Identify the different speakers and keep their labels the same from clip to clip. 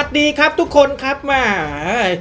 Speaker 1: วัสดีครับทุกคนครับมา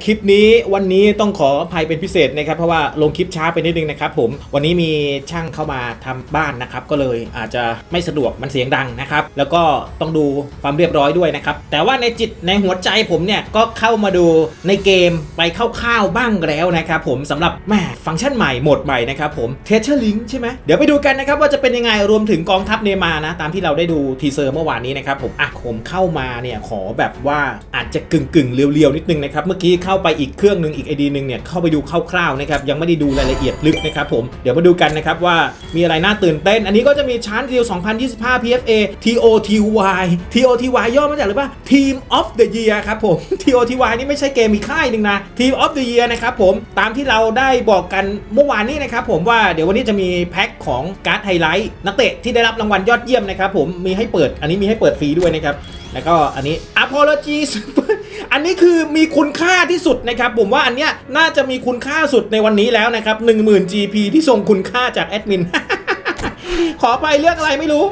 Speaker 1: คลิปนี้วันนี้ต้องขออภัยเป็นพิเศษนะครับ เพราะว่าลงคลิปช้าไปนิดนึงนะครับผมวันนี้มีช่างเข้ามาทำบ้านนะครับ ก็เลยอาจจะไม่สะดวกมันเสียงดังนะครับ แล้วก็ต้องดูความเรียบร้อยด้วยนะครับ แต่ว่าในจิตในหัวใจผมเนี่ยก็เข้ามาดูในเกมไปคร่าวๆบ้างแล้วนะครับผมสำหรับแม่ฟังก์ชันใหม่โหมดใหม่นะครับผมเทเชอร์ลิงใช่ไหมเดี๋ยวไปดูกันนะครับว่าจะเป็นยังไงรวมถึงกองทัพเนมานะ ตามที่เราได้ดูทีเซอร์เมื่อวานนี้นะครับผมอะผมเข้ามาเนี่ยขอแบบว่าอาจจะกึ่งกึ่งๆเรียวๆนิดนึงนะครับเมื่อกี้เข้าไปอีกเครื่องหนึ่งอีกไอดีหนึ่งเนี่ยเข้าไปดูคร่าวๆนะครับยังไม่ได้ดูรายละเอียดลึกนะครับผมเดี๋ยวมาดูกันนะครับว่ามีอะไรน่าตื่นเต้น อันนี้ก็จะมีชาร์จเดียว 2025 PFA TOTY TOTY ย่อมาจากหรือเปล่า Team of the Year ครับผม TOTY นี่ไม่ใช่เกมมีค่ายหนึ่งนะ Team of the Year นะครับผมตามที่เราได้บอกกันเมื่อวานนี้นะครับผมว่าเดี๋ยววันนี้จะมีแพ็คของการ์ดไฮไลท์นักเตะที่ได้รับรางวัลยอดเยี่ยมนะครับผมมีให้เปิดอันนี้มีให้เปิดฟรีด้วยนะครับแล้วก็อันนี้ apologies อันนี้คือมีคุณค่าที่สุดนะครับ ผมว่าอันเนี้ยน่าจะมีคุณค่าสุดในวันนี้แล้วนะครับ 10,000 GP ที่ส่งคุณค่าจากแอดมิน ขอไปเรื่องอะไรไม่รู้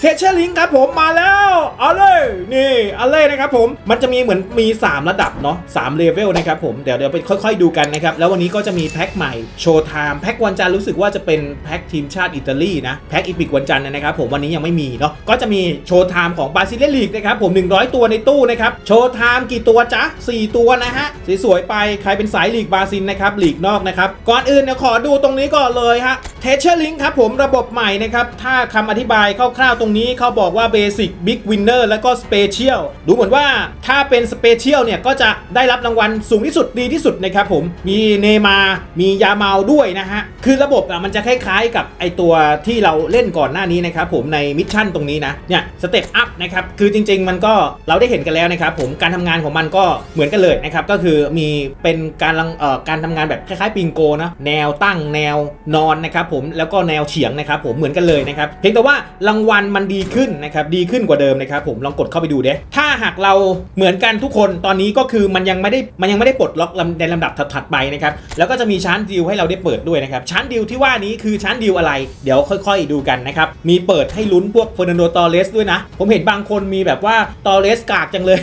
Speaker 1: เทเชอร์ลิงครับผมมาแล้วเอาเลยนี่เอาเลยนะครับผมมันจะมีเหมือนมี 3 ระดับเนาะ3เลเวลนะครับผมเดี๋ยวเดี๋ยวไปค่อยๆดูกันนะครับ แล้ววันนี้ก็จะมีแพ็คใหม่โชว์ไทม์แพ็ควันจันทร์รู้สึกว่าจะเป็นแพ็คทีมชาติอิตาลีนะแพ็คอีพิกวันจันทร์นะครับผมวันนี้ยังไม่มีเนาะก็จะมีโชว์ไทม์ของบาซิเลียลีกนะครับผม 100 ตัวในตู้นะครับโชว์ไทม์กี่ตัวจ๊ะ4 ตัวนะฮะสวยๆไปใครเป็นสายลีกบาซิลนะครับลีกนอกนะครับก่อนอื่นเนี่ยขอดูตรงนี้ก่อนเลยฮะเทเชอร์ลิงครับผมระบบใหม่นะครับถ้าคำอธิบายคร่าวๆตรงนี้เขาบอกว่าเบสิกบิ๊กวินเนอร์แล้วก็สเปเชียลดูเหมือนว่าถ้าเป็นสเปเชียลเนี่ย ก็จะได้รับรางวัลสูงที่สุดดีที่สุดนะครับผม มีเนมา มียาเมาด้วยนะฮะ คือระบบอะมันจะคล้ายๆกับไอตัวที่เราเล่นก่อนหน้านี้นะครับผมในมิชชั่นตรงนี้นะ เนี่ยสเต็ปอัพนะครับ คือจริง ๆ มันก็เราได้เห็นกันแล้วนะครับผมการทำงานของมันก็เหมือนกันเลยนะครับก็คือมีเป็นการเอ่อการทำงานแบบคล้ายๆปิงโกนะแนวตั้งแนวนอนนะครับผมแล้วก็แนวเฉียงนะครับผมเหมือนกันเลยนะครับเพียงแต่ว่ารางวัลมันดีขึ้นนะครับดีขึ้นกว่าเดิมนะครับผมลองกดเข้าไปดูเด้ถ้าหากเราเหมือนกันทุกคนตอนนี้ก็คือมันยังไม่ได้มันยังไม่ได้ปลดล็อกในลำดับถัดๆไปนะครับแล้วก็จะมีชานดิวให้เราได้เปิดด้วยนะครับชานดิวที่ว่านี้คือชานดิวอะไร เดี๋ยวค่อย ๆ ดูกันนะครับมีเปิดให้ลุ้นพวกเฟอร์นันโดตอเรสด้วยนะ ผมเห็นบางคนมีแบบว่าตอเรสกากจังเลย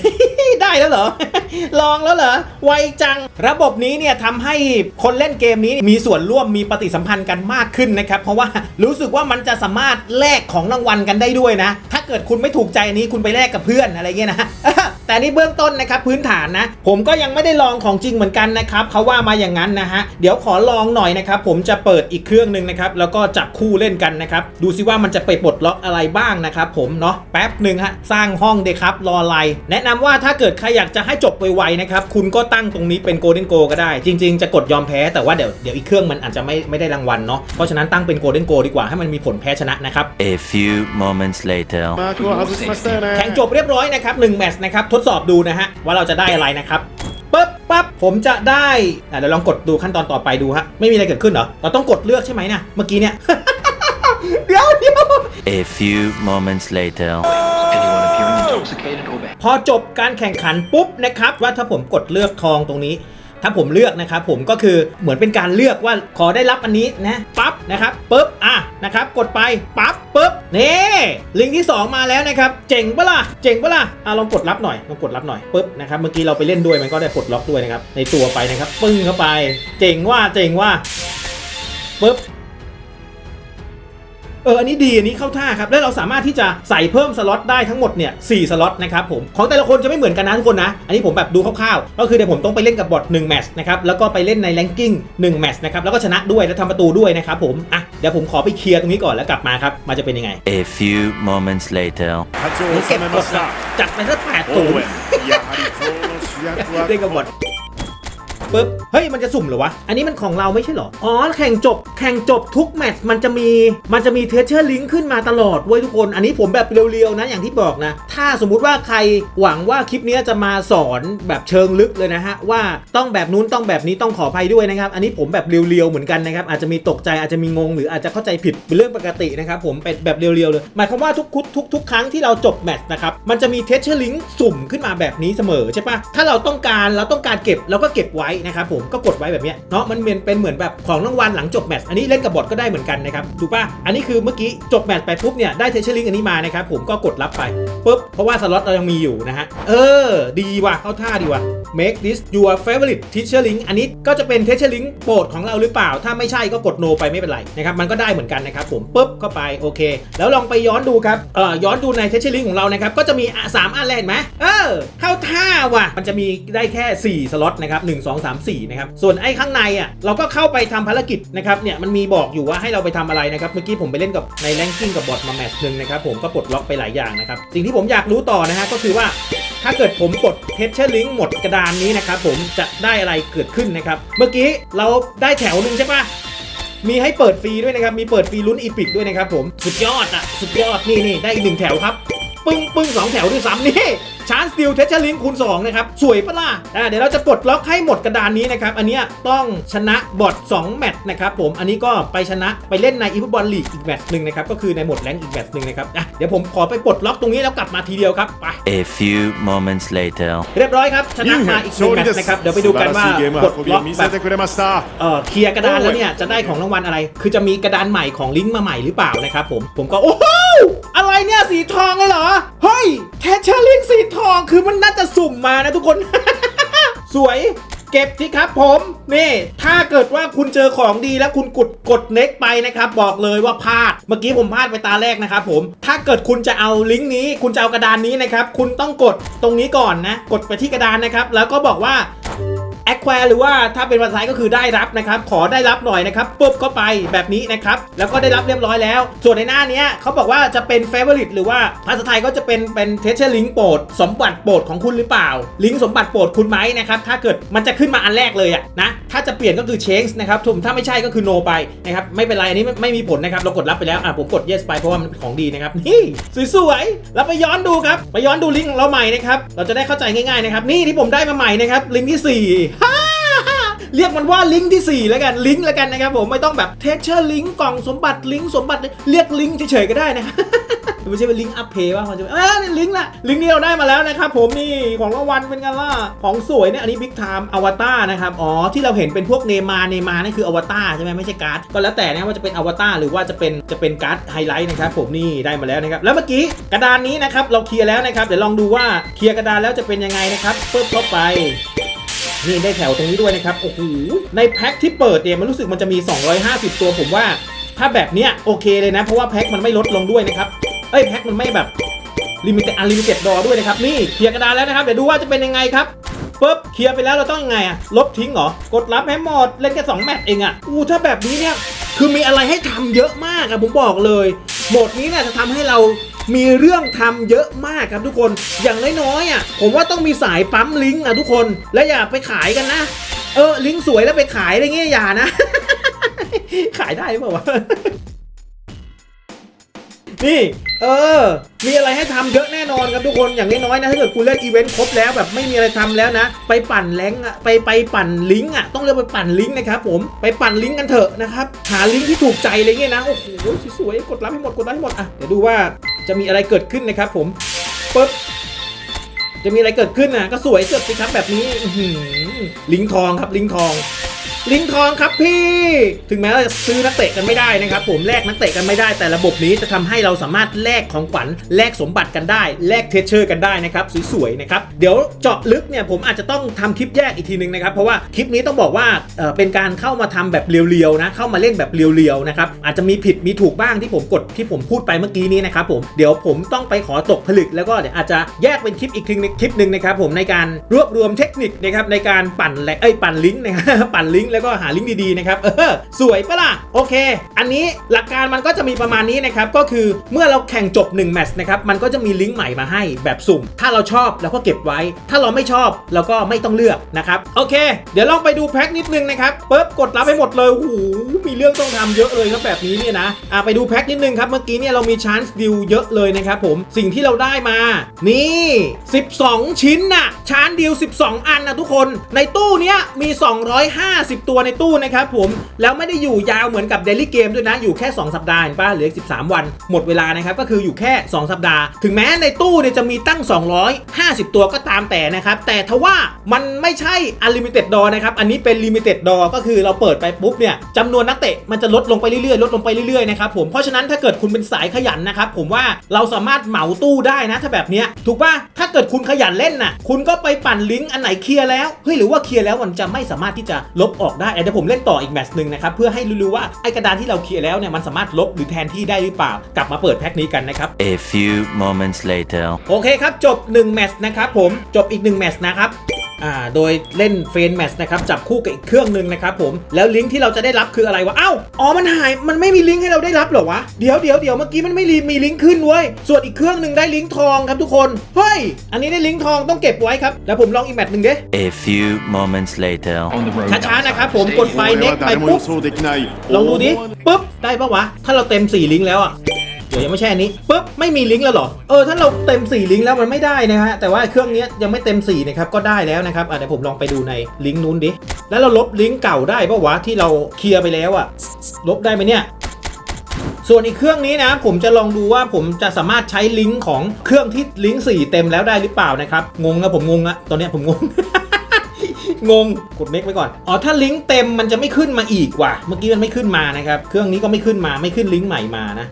Speaker 1: ได้แล้วเหรอ ลองแล้วเหรอ ไวจัง ระบบนี้เนี่ยทำให้คนเล่นเกมนี้มีส่วนร่วมมีปฏิสัมพันธ์กันมากขึ้นนะครับ เพราะว่ารู้สึกว่ามันจะสามารถแลกของรางวัลกันได้ด้วยนะ ถ้าเกิดคุณไม่ถูกใจนี้คุณไปแลกกับเพื่อนอะไรเงี้ยนะแต่นี่เบื้องต้นนะครับพื้นฐานนะ ผมก็ยังไม่ได้ลองของจริงเหมือนกันนะครับเขาว่ามาอย่างนั้นนะฮะเดี๋ยวขอลองหน่อยนะครับ ผมจะเปิดอีกเครื่องหนึ่งนะครับแล้วก็จับคู่เล่นกันนะครับดูซิว่ามันจะไปปลดล็อกอะไรบ้างนะครับผมเนาะแป๊บหนึ่งฮะสร้างห้องเดครับรอไลแนะนำว่าถ้าเกิดใครอยากจะให้จบไวๆนะครับคุณก็ตั้งตรงนี้เป็นโกลเด้นโกก็ได้ จริง ๆ จะกดยอมแพ้แต่ว่าเดี๋ยวเดี๋ยวอีกเครื่องมันอาจจะไม่ไม่ได้รางวัลเนาะเพราะฉะนั้นตั้งเป็นโกลเด้นโกดีกว่าให้มันมีผลแพ้ชนะนะครับ
Speaker 2: A few moments later
Speaker 1: แข่งจบเรียบร้อยนะครับหนึ่งแมตช์นะครับทดสอบดูนะฮะว่าเราจะได้อะไรนะครับปึ๊บปั๊บผมจะได้เดี๋ยวลองกดดูขั้นตอนต่อไปดูฮะไม่มีอะไรเกิดขึ้นเหรอเราต้องกดเลือกใช่ไหมนะเมื่อกี้เนี่ย เดี๋ยวเดี๋ยว
Speaker 2: A few moments later
Speaker 3: Anyone appearing
Speaker 1: พอจบการแข่งขันปุ๊บนะครับว่าถ้าผมกดเลือกทองตรงนี้ ถ้าผมเลือกนะครับผมก็คือเหมือนเป็นการเลือกว่าขอได้รับอันนี้นะปั๊บนะครับปุ๊บอะนะครับกดไปปั๊บปุ๊บนี่ลิงก์ที่ 2 มาแล้วนะครับเจ๋งปะล่ะเจ๋งปะล่ะอะลองกดรับหน่อยลองกดรับหน่อยปุ๊บนะครับเมื่อกี้เราไปเล่นด้วยมันก็ได้ปลดล็อกด้วยนะครับในตัวไปนะครับปึ้งเข้าไป เจ๋งว่าเจ๋งว่าปุ๊บ เออ อันนี้ดี อันนี้เข้าท่าครับ แล้วเราสามารถที่จะใส่เพิ่มสล็อตได้ทั้งหมดเนี่ยสสล็อตนะครับผม ของแต่ละคนจะไม่เหมือนกันนะทุกคนนะ อันนี้ผมแบบดูคร่าวๆ ก็คือเดี๋ยวผมต้องไปเล่นกับบอท1แมตช์นะครับ แล้วก็ไปเล่นในแรงกิ้ง1แมตช์นะครับ แล้วก็ชนะด้วยแล้วทำประตูด้วยนะครับผม อ่ะ เดี๋ยวผมขอไปเคลียร์ตรงนี้ก่อนแล้วกลับมาครับ มันจะเป็นยังไง
Speaker 2: A few moments later.
Speaker 4: 勝ちを
Speaker 1: เก็
Speaker 4: 収
Speaker 1: บ
Speaker 4: め
Speaker 1: ก
Speaker 4: ま
Speaker 1: ด
Speaker 4: し
Speaker 1: นะ
Speaker 4: た
Speaker 1: จัดไปสักแปด
Speaker 4: オ
Speaker 1: ตู
Speaker 4: ー
Speaker 1: น
Speaker 4: ウェンやはり今日の主役は
Speaker 1: เล่นกับบอท ปึ๊บ เฮ้ย มันจะสุ่มเหรอวะ อันนี้มันของเราไม่ใช่เหรอ อ๋อ แข่งจบ แข่งจบทุกแมตช์มันจะมี มันจะมีเทเชอร์ลิงก์ขึ้นมาตลอดเว้ยทุกคน อันนี้ผมแบบเรียวๆนะ อย่างที่บอกนะ ถ้าสมมุติว่าใครหวังว่าคลิปนี้จะมาสอนแบบเชิงลึกเลยนะฮะ ว่าต้องแบบนู้นต้องแบบนี้ต้องขออภัยด้วยนะครับ อันนี้ผมแบบเรียวๆเหมือนกันนะครับ อาจจะมีตกใจ อาจจะมีงง หรืออาจจะเข้าใจผิดเป็นเรื่องปกตินะครับ ผมเป็นแบบเรียวๆเลย หมายความว่าทุกทุกทุกครั้งที่เราจบแมตช์นะครับ มันจะมีเทเชอร์ลิงก์สุ่มขึ้นมาแบบนี้เสมอใช่ปะถ้าเราต้องการเราต้องการเก็บเราก็เก็บไว้นะครับผมก็กดไว้แบบนี้เนาะมันเหมือนเป็นเหมือนแบบของรางวัลหลังจบแมตช์อันนี้เล่นกับบอทก็ได้เหมือนกันนะครับถูกปะอันนี้คือเมื่อกี้จบแมตช์ไปปุ๊บเนี่ยได้เทเชอร์ลิงอันนี้มานะครับผมก็กดรับไปปุ๊บเพราะว่าสล็อตเรายังมีอยู่นะฮะเออ ดีว่ะเข้าท่าดีว่ะ make this your favorite teacher link อันนี้ก็จะเป็น teacher link โปรดของเราหรือเปล่า ถ้าไม่ใช่ก็กด no ไปไม่เป็นไรนะครับมันก็ได้เหมือนกันนะครับผมปุ๊บเข้าไปโอเค แล้วลองไปย้อนดูครับเอ่อย้อนดูใน teacher link ของเรานะครับก็จะมีอะสามอันแรกไหมเออเข้าท่าว่ะมันจะมีได้แค่ 4 สล็อตนะครับ1 2 3 4นะครับส่วนไอ้ข้างในอะเราก็เข้าไปทำภารกิจนะครับเนี่ยมันมีบอกอยู่ว่าให้เราไปทำอะไรนะครับเมื่อกี้ผมไปเล่นกับใน ranking กับบอทมาแมตช์หนึ่งนะครับผมก็ปลดล็อกไปหลายอย่างนะครับสิ่งที่ผมอยากรู้ต่อนะฮะก็คือว่าถ้าเกิดผมกด t e x t u r e link หมดกระดานนี้นะครับผมจะได้อะไรเกิดขึ้นนะครับเมื่อกี้เราได้แถวหนึ่งใช่ปะมีให้เปิดฟรีด้วยนะครับ มีเปิดฟรีลุ้นอีพิกด้วยนะครับผม สุดยอดอะ สุดยอด นี่นี่ได้อีกหนึ่งแถวครับ ปึ้งปึ้งสองแถวด้วยซ้ำนี่ชาร์จสติลเทชเชลิงคูณ2นะครับ สวยปะล่ะเดี๋ยวเราจะปลดล็อกให้หมดกระดานนี้นะครับ อันนี้ต้องชนะบอท2แมตช์นะครับผมอันนี้ก็ไปชนะไปเล่นในอีฟุตบอลลีกอีกแมตช์หนึ่งนะครับก็คือในหมดแรงอีกแมตช์หนึ่งนะครับเดี๋ยวผมขอไปปลดล็อกตรงนี้แล้วกลับมาทีเดียวครับไป
Speaker 2: A few moments later
Speaker 1: เรียบร้อยครับชนะมาอีกหนึ่งแมตช์นะครับเดี๋ยวไปดูกันว่าปลดล็อกแบบเอ่อเคลียร์กระดานแล้วเนี่ยจะได้ของรางวัลอะไร คือจะมีกระดานใหม่ของลิงก์มาใหม่หรือเปล่านะครับผมผมก็โอ้โหอะไรเนี่ยสีทองเลยเหรอเฮ้ย คือมันน่าจะสุ่มมานะทุกคน สวยเก็บสิครับผม นี่ ถ้าเกิดว่าคุณเจอของดีแล้วคุณกดกดเน็กไปนะครับ บอกเลยว่าพลาด เมื่อกี้ผมพลาดไปตาแรกนะครับผม ถ้าเกิดคุณจะเอาลิงก์นี้ คุณจะเอากระดานนี้นะครับ คุณต้องกดตรงนี้ก่อนนะ กดไปที่กระดานนะครับ แล้วก็บอกว่า แอคแควร์หรือว่าถ้าเป็นภาษาไทยก็คือได้รับนะครับ ขอได้รับหน่อยนะครับปุ๊บก็ไปแบบนี้นะครับ แล้วก็ได้รับเรียบร้อยแล้ว ส่วนในหน้านี้เขาบอกว่าจะเป็น favorite หรือว่าภาษาไทยก็จะเป็นเป็น treasure link โปรดสมบัติโปรดของคุณหรือเปล่า ลิงสมบัติโปรดคุณไหมนะครับ ถ้าเกิดมันจะขึ้นมาอันแรกเลยอะนะ ถ้าจะเปลี่ยนก็คือ change นะครับถุมถ้าไม่ใช่ก็คือ no ไปนะครับ ไม่เป็นไรอันนี้ไม่ไม่มีผลนะครับ เรากดรับไปแล้ว อะผมกด yes ไปเพราะว่ามันของดีนะครับ นี่สวยๆแล้วไปย้อนดูครับ ไปย้อนดูลิงก์ของเราใหม่นะครับ เราจะได้เข้าใจง่ายๆนะครับ นี่ที่ผมได้มาใหม่นะครับลิงก์ที่สี่ฮ่าเรียกมันว่าลิงก์ที่ 4 แล้วกันลิงก์แล้วกันนะครับผมไม่ต้องแบบเท x เชอร์ลิงก์กล่องสมบัติลิงก์สมบัติเรียกลิงก์เฉยๆก็ได้นะไม่ใช่เป็นลิงก์อัพเพย์ว่ามันจะเออลิงก์ละลิงก์นี้เราได้มาแล้วนะครับผมนี่ของรางวัลเป็นกันล่ะของสวยเนี่ยอันนี้บิ๊กไทม์อวตารนะครับอ๋อที่เราเห็นเป็นพวกเนมาเนมานี่คืออวตารใช่ไหมไม่ใช่การ์ดก็แล้วแต่นะว่าจะเป็นอวตารหรือว่าจะเป็นจะเป็นการ์ดไฮไลท์นะครับผมนี่ได้มาแล้วนะครับแล้วเมื่อกี้กระดานนี้นะครับเราเคลียร์แล้วนะครับเดี๋ยวลองดูว่าเคลียร์กระดานแล้วจะเป็นยังไงนะครับปึ๊บเข้าไป นี่ได้แถวตรงนี้ด้วยนะครับ โอ้โห ในแพ็คที่เปิดเนี่ยมันรู้สึกมันจะมี 250 ตัวผมว่า ถ้าแบบเนี้ยโอเคเลยนะ เพราะว่าแพ็คมันไม่ลดลงด้วยนะครับ เอ้ยแพ็คมันไม่แบบลิมิเต็ดอันลิมิเต็ดดอด้วยนะครับ นี่เคลียร์กระดานแล้วนะครับ เดี๋ยวดูว่าจะเป็นยังไงครับปุ๊บเคลียร์ไปแล้วเราต้องยังไงอะลบทิ้งเหรอกดรับให้หมดเล่นแค่2แมตช์เองอะอู้ถ้าแบบนี้เนี่ยคือมีอะไรให้ทำเยอะมากอะผมบอกเลยโหมดนี้เนี่ยจะทำให้เรา มีเรื่องทำเยอะมากครับทุกคน อย่างน้อยๆอะ ผมว่าต้องมีสายปั๊มลิงก์อะทุกคน และอย่าไปขายกันนะ เออ ลิงก์สวยแล้วไปขายอะไรเงี้ยอย่านะ ขายได้เปล่าวะ นี่ เออ มีอะไรให้ทำเยอะแน่นอนครับทุกคน อย่างน้อยๆนะ ถ้าเกิดคุณเล่นอีเวนต์ครบแล้วแบบไม่มีอะไรทำแล้วนะ ไปปั่นแรงค์อะไปไปปั่นลิงก์อะต้องเรียกไปปั่นลิงก์นะครับผม ไปปั่นลิงก์กันเถอะนะครับ หาลิงก์ที่ถูกใจอะไรเงี้ยนะ โอ้โห สวยๆ กดรับให้หมด กดรับให้หมด อะ เดี๋ยวดูว่า จะมีอะไรเกิดขึ้นนะครับผมปึ๊บจะมีอะไรเกิดขึ้นนะก็สวยเกิดสิครับแบบนี้ลิงทองครับลิงทอง ลิงทองครับพี่ ถึงแม้เราจะซื้อนักเตะกันไม่ได้นะครับผมแลกนักเตะกันไม่ได้ แต่ระบบนี้จะทำให้เราสามารถแลกของขวัญแลกสมบัติกันได้แลกเทเชอร์กันได้นะครับสวยๆนะครับเดี๋ยวเจาะลึกเนี่ยผมอาจจะต้องทำคลิปแยกอีกทีนึงนะครับเพราะว่าคลิปนี้ต้องบอกว่าเเป็นการเข้ามาทำแบบเรียวๆนะเข้ามาเล่นแบบเรียวๆนะครับอาจจะมีผิดมีถูกบ้างที่ผมกดที่ผมพูดไปเมื่อกี้นี้นะครับผมเดี๋ยวผมต้องไปขอตกผลึก แล้วก็เดี๋ยวอาจจะแยกเป็นคลิปอีกทีนึงคลิปหนึ่งนะครับผมในการรวบรวมเทคนิคนะครับในการปั่นแหลกเอ้ยปั่นลิงก์นะครับปั่นลิงก์แล้วก็หาลิงก์ดีๆนะครับเออสวยปะล่ะโอเค อันนี้หลักการมันก็จะมีประมาณนี้นะครับก็คือเมื่อเราแข่งจบ1แมตช์นะครับมันก็จะมีลิงก์ใหม่มาให้แบบสุ่ม ถ้าเราชอบเราก็เก็บไว้ ถ้าเราไม่ชอบเราก็ไม่ต้องเลือกนะครับโอเค เดี๋ยวลองไปดูแพ็คนิดนึงนะครับปุ๊บกดรับให้หมดเลยโอ้โหมีเรื่องต้องทำเยอะเลยครับแบบนี้เนี่ยนะอะไปดูแพ็คนิดนึงครับเมื่อกี้เนี่ยเรามีชานส์ดิวเยอะเลยนะครับผมสิ่งที่เราได้มา นี่ 12 ชิ้นน่ะชานดิว 12 อันนะทุกคน ในตู้เนี้ยมี 250 50ตัวในตู้นะครับผมแล้วไม่ได้อยู่ยาวเหมือนกับเดลี่เกมด้วยนะอยู่แค่ 2 สัปดาห์เห็นป่ะเหลืออีก13 วันหมดเวลานะครับก็คืออยู่แค่ 2 สัปดาห์ ถึงแม้ในตู้เนี่ยจะมีตั้ง 250 ตัวก็ตามแต่นะครับแต่ทว่ามันไม่ใช่ Unlimited Door นะครับอันนี้เป็น Limited Door ก็คือเราเปิดไปปุ๊บเนี่ยจำนวนนักเตะมันจะลดลงไปเรื่อยๆลดลงไปเรื่อยๆนะครับผมเพราะฉะนั้นถ้าเกิดคุณเป็นสายขยันนะครับผมว่าเราสามารถเหมาตู้ได้นะถ้าแบบเนี้ยถูกป่ะถ้าเกิดคุณขยันเล่นน่ะคุณก็ไปปั่นลิงก์อันไหนเคลียร์แล้วเฮ้ยหรือว่าเคลียร์แล้วมันจะไม่สามารถที่จะลบออกได้เดี๋ยวผมเล่นต่ออีกแมตช์หนึ่งนะครับเพื่อให้รู้ๆว่าไอ้กระดานที่เราเคลียร์แล้วเนี่ยมันสามารถลบหรือแทนที่ได้หรือเปล่ากลับมาเปิดแพ็คนี้กันนะครับ
Speaker 2: A few moments later.
Speaker 1: โอเคครับจบ1แมตช์นะครับผมจบอีก1แมตช์นะครับ อ่าโดยเล่นเฟนแมชนะครับจับคู่กับอีกเครื่องหนึ่งนะครับผมแล้วลิงก์ที่เราจะได้รับคืออะไรวะอ้าวอ๋อมันหายมันไม่มีลิงก์ให้เราได้รับหรอวะเดี๋ยวเดี๋ยวเดี๋ยวเมื่อกี้มันไม่มีลิงก์ขึ้นเว้ยส่วนอีกเครื่องหนึ่งได้ลิงก์ทองครับทุกคนเฮ้ยอันนี้ได้ลิงก์ทองต้องเก็บไว้ครับแล้วผมลองอีกแมตช์หนึ่งเด้
Speaker 2: A few moments later
Speaker 3: ช้า
Speaker 1: ช้านะครับผมกดไปเน็กไปปุ๊บลองดูดิปุ๊บได้ปะวะถ้าเราเต็ม4ลิงก์แล้วอะ ดี๋ยวยังไม่ใช่อันนี้ปุ๊บไม่มีลิงก์แล้วเหรอเออถ้าเราเต็ม4ลิงก์แล้วมันไม่ได้นะฮะแต่ว่าเครื่องนี้ยังไม่เต็ม4นะครับก็ได้แล้วนะครับเดี๋ยวผมลองไปดูในลิงก์นู้นดิแล้วเราลบลิงก์เก่าได้ปะวะที่เราเคลียร์ไปแล้วอะลบได้ไหมเนี่ยส่วนอีกเครื่องนี้นะผมจะลองดูว่าผมจะสามารถใช้ลิงก์ของเครื่องที่ลิงก์4เต็มแล้วได้หรือเปล่านะครับงงนะผมงงอะตอนนี้ผมงงงงกดเน็กไว้ก่อน อ๋อ ถ้าลิงก์เต็มมันจะไม่ขึ้นมาอีกว่ะ เมื่อกี้มันไม่ขึ้นมานะครับ เครื่องนี้ก็ไม่ขึ้นมา ไม่ขึ้นลิงก์ใหม่มานะ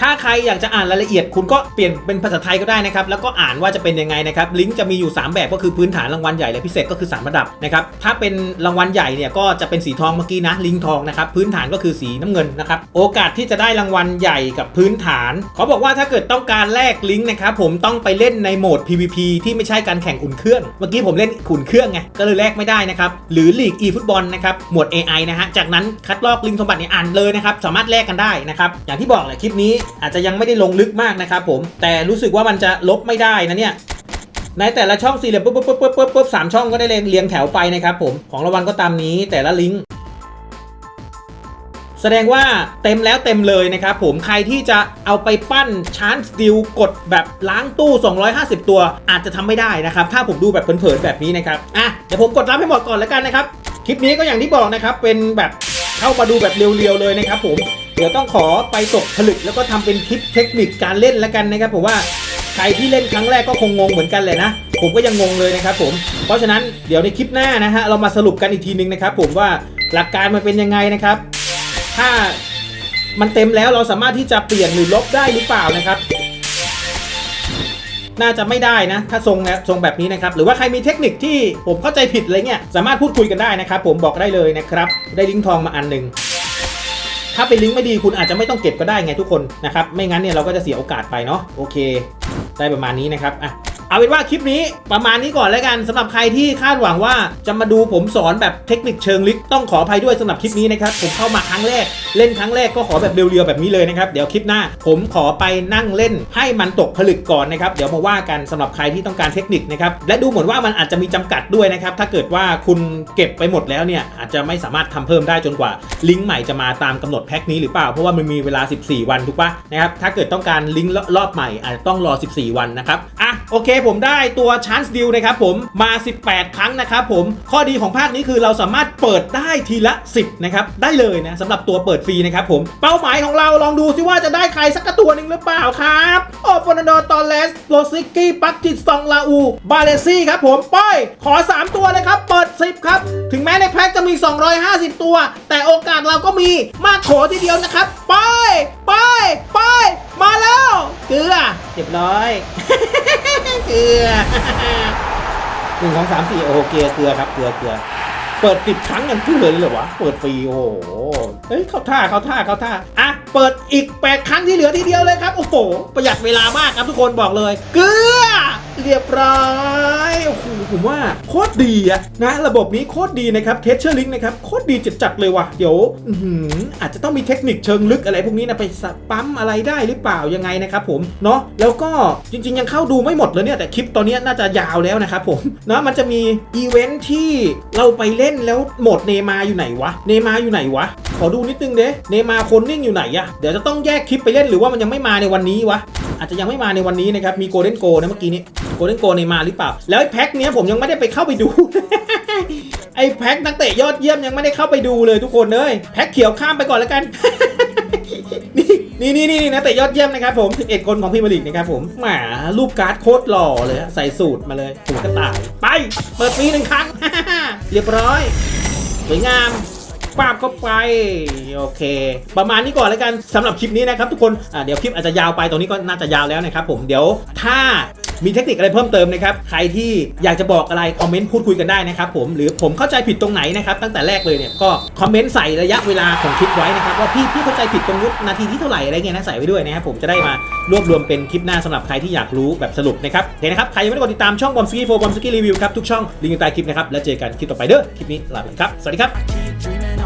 Speaker 1: ถ้าใครอยากจะอ่านรายละเอียด คุณก็เปลี่ยนเป็นภาษาไทยก็ได้นะครับแล้วก็อ่านว่าจะเป็นยังไงนะครับลิงก์จะมีอยู่ 3 แบบก็คือพื้นฐานรางวัลใหญ่และพิเศษก็คือ 3 ระดับนะครับถ้าเป็นรางวัลใหญ่เนี่ยก็จะเป็นสีทองเมื่อกี้นะลิงก์ทองนะครับพื้นฐานก็คือสีน้ำเงินนะครับโอกาสที่จะได้รางวัลใหญ่กับพื้นฐานเขาบอกว่าถ้าเกิดต้องการแลกลิงก์นะครับผมต้องไปเล่นในโหมด PVP ที่ไม่ใช่การแข่งอุ่นเครื่อง เมื่อกี้ผมเล่นอุ่นเครื่องไงก็เลยแลกไม่ได้นะครับหรือลีก e ฟุตบอลนะครับหมวด AI นะฮะจากนั้นคัดลอกลิงก์สมบัติเนี่ยอ่านเลยนะครับสามารถแลกกันได้นะครับอย่างที่บอกแหละคลิปนี้อาจจะยังไม่ได้ลงลึกมากนะครับผมแต่รู้สึกว่ามันจะลบไม่ได้นะเนี่ยในแต่ละช่องสี่เหลี่ยมปุ๊บปุ๊บปุ๊บปุ๊บปุ๊บปุ๊บสามช่องก็ได้เรียงเรียงแถวไปนะครับผมของรางวัลก็ตามนี้แต่ละลิงก์แสดงว่าเต็มแล้วเต็มเลยนะครับผมใครที่จะเอาไปปั้นชานสติลกดแบบล้างตู้ 250 ตัว อาจจะทำไม่ได้นะครับ ถ้าผมดูแบบเผินๆแบบนี้นะครับอะเดี๋ยวผมกดรับให้หมดก่อนแล้วกันนะครับ คลิปนี้ก็อย่างที่บอกนะครับ เป็นแบบเข้ามาดูแบบเรียวๆเลยนะครับผม เดี๋ยวต้องขอไปตกผลึกแล้วก็ทำเป็นคลิปเทคนิคการเล่นแล้วกันนะครับผมว่าใครที่เล่นครั้งแรกก็คงงงเหมือนกันเลยนะ ผมก็ยังงงเลยนะครับผม เพราะฉะนั้นเดี๋ยวในคลิปหน้านะฮะเรามาสรุปกันอีกทีนึงนะครับผมว่าหลักการมันเป็นยังไงนะครับ ถ้ามันเต็มแล้วเราสามารถที่จะเปลี่ยนหรือลบได้หรือเปล่านะครับ น่าจะไม่ได้นะ ถ้าทรงนะทรงแบบนี้นะครับ หรือว่าใครมีเทคนิคที่ผมเข้าใจผิดอะไรเงี้ยสามารถพูดคุยกันได้นะครับ ผมบอกได้เลยนะครับ ได้ลิงก์ทองมาอันหนึ่ง ถ้าเป็นลิงก์ไม่ดีคุณอาจจะไม่ต้องเก็บก็ได้ไงทุกคนนะครับ ไม่งั้นเนี่ยเราก็จะเสียโอกาสไปเนาะโอเค ได้ประมาณนี้นะครับอะ เอาเป็นว่าคลิปนี้ประมาณนี้ก่อนแล้วกันสำหรับใครที่คาดหวังว่าจะมาดูผมสอนแบบเทคนิคเชิงลึกต้องขออภัยด้วยสำหรับคลิปนี้นะครับผมเข้ามาครั้งแรก เล่นครั้งแรกก็ขอแบบเรียวๆแบบนี้เลยนะครับเดี๋ยวคลิปหน้า ผมขอไปนั่งเล่นให้มันตกผลึกก่อนนะครับเดี๋ยวมาว่ากันสำหรับใครที่ต้องการเทคนิคนะครับและดูเหมือนว่ามันอาจจะมีจำกัดด้วยนะครับถ้าเกิดว่าคุณเก็บไปหมดแล้วเนี่ยอาจจะไม่สามารถทำเพิ่มได้จนกว่า ลิงก์ใหม่จะมาตามกำหนดแพ็คนี้หรือเปล่าเพราะว่ามันมีเวลา 14 วันถูกปะนะครับถ้าเกิดต้องการลิงก์รอบใหม่อาจจะต้องรอ 14 วันนะครับอะโอเคผมได้ตัว Chance Deal นะครับผมมา 18 ครั้งนะครับผมข้อดีของภาคนี้คือเราสามารถเปิดได้ทีละ 10นะครับได้เลยนะสำหรับตัวเปิดฟรีนะครับผมเป้าหมายของเราลองดูซิว่าจะได้ใครสักตัวหนึ่งหรือเปล่าครับโอฟอนโดตอเลสโลซิกี้ปักจิตซองลาอูบาเลซี่ครับผมป้อยขอ 3 ตัวเลยครับเปิด 10 ครับถึง ในแพ็คจะมี 250 ตัว แต่โอกาสเราก็มีมากโถทีเดียวนะครับไป้อยป้อยป้อยมาแล้วเกลือเรียบร้อยเกลือหนึ่งสองสามสี่โอ้โหเกลือเกลือครับเกลือเกลือเปิดสิบครั้งยังเพื่อเลยเหรอวะ เปิดฟรีโอ้โหเฮ้ยเข้าท่าเข้าท่าเข้าท่าอะเปิดอีก 8 ครั้งที่เหลือทีเดียวเลยครับ โอ้โห ประหยัดเวลามากครับทุกคนบอกเลย เกลือ เรียบร้อยโอ้โหผมว่าโคตรดีอะนะ ระบบนี้โคตรดีนะครับเทสเชอร์ลิงนะครับโคตรดีจัดๆเลยว่ะ เดี๋ยวอื้อหือาจจะต้องมีเทคนิคเชิงลึกอะไรพวกนี้นะไปปั๊มอะไรได้หรือเปล่ายังไงนะครับผมเนาะแล้วก็จริง ๆ ยังเข้าดูไม่หมดเลยเนี่ย แต่คลิปตอนนี้น่าจะยาวแล้วนะครับผมเนาะมันจะมีอีเวนท์ที่เราไปเล่นแล้วโหมดเนมาอยู่ไหนวะเนมาอยู่ไหนวะขอดูนิดนึงเด้เนมาคนนิ่งอยู่ไหนอะเดี๋ยวจะต้องแยกคลิปไปเล่นหรือว่ามันยังไม่มาในวันนี้วะอาจจะยังไม่มาในวันนี้นะครับมีโกลเด้นโกนะเมื่อกี้นี้โกลเด้นโกในมาหรือเปล่า แล้วไอ้แพ็คเนี้ยผมยังไม่ได้ไปเข้าไปดู ไอ้แพ็คนักเตะยอดเยี่ยมยังไม่ได้เข้าไปดูเลยทุกคนเลยแพ็คเขียวข้ามไปก่อนแล้วกันนี่นี่นี่นี่นะแต่ยอดเยี่ยมนะครับผม11คนของพรีเมียร์ลีกนะครับผมหมารูปการ์ดโคตรหล่อเลยใส่สูตรมาเลยหูกระต่าย ไป เปิดฟรีหนึ่งครั้ง เรียบร้อย สวยงาม ปาบเข้าไป โอเค ประมาณนี้ก่อนแล้วกันสำหรับคลิปนี้นะครับทุกคนเดี๋ยวคลิปอาจจะยาวไปตรงนี้ก็น่าจะยาวแล้วนะครับผมเดี๋ยวถ้ามีเทคนิคอะไรเพิ่มเติมนะครับใครที่อยากจะบอกอะไรคอมเมนต์พูดคุยกันได้นะครับผมหรือผมเข้าใจผิดตรงไหนนะครับตั้งแต่แรกเลยเนี่ยก็คอมเมนต์ใส่ระยะเวลาของคลิปไว้นะครับว่าพี่พี่เข้าใจผิดตรงนู้นนาทีที่เท่าไหร่อะไรเงี้ยนะใส่ไว้ด้วยนะครับผมจะได้มารวบรวมเป็นคลิปหน้าสำหรับใครที่อยากรู้แบบสรุปนะครับโอเคนะครับใครยังไม่ได้กดติดตามช่องบอมสกี้โฟบอมสกี้รีวิวครับทุกช่องลิงก์ใต้คลิปนะครับแล้วเจอกันคลิปต่อไปเด้อคลิปนี้ลาไปครับสวัสดีครับ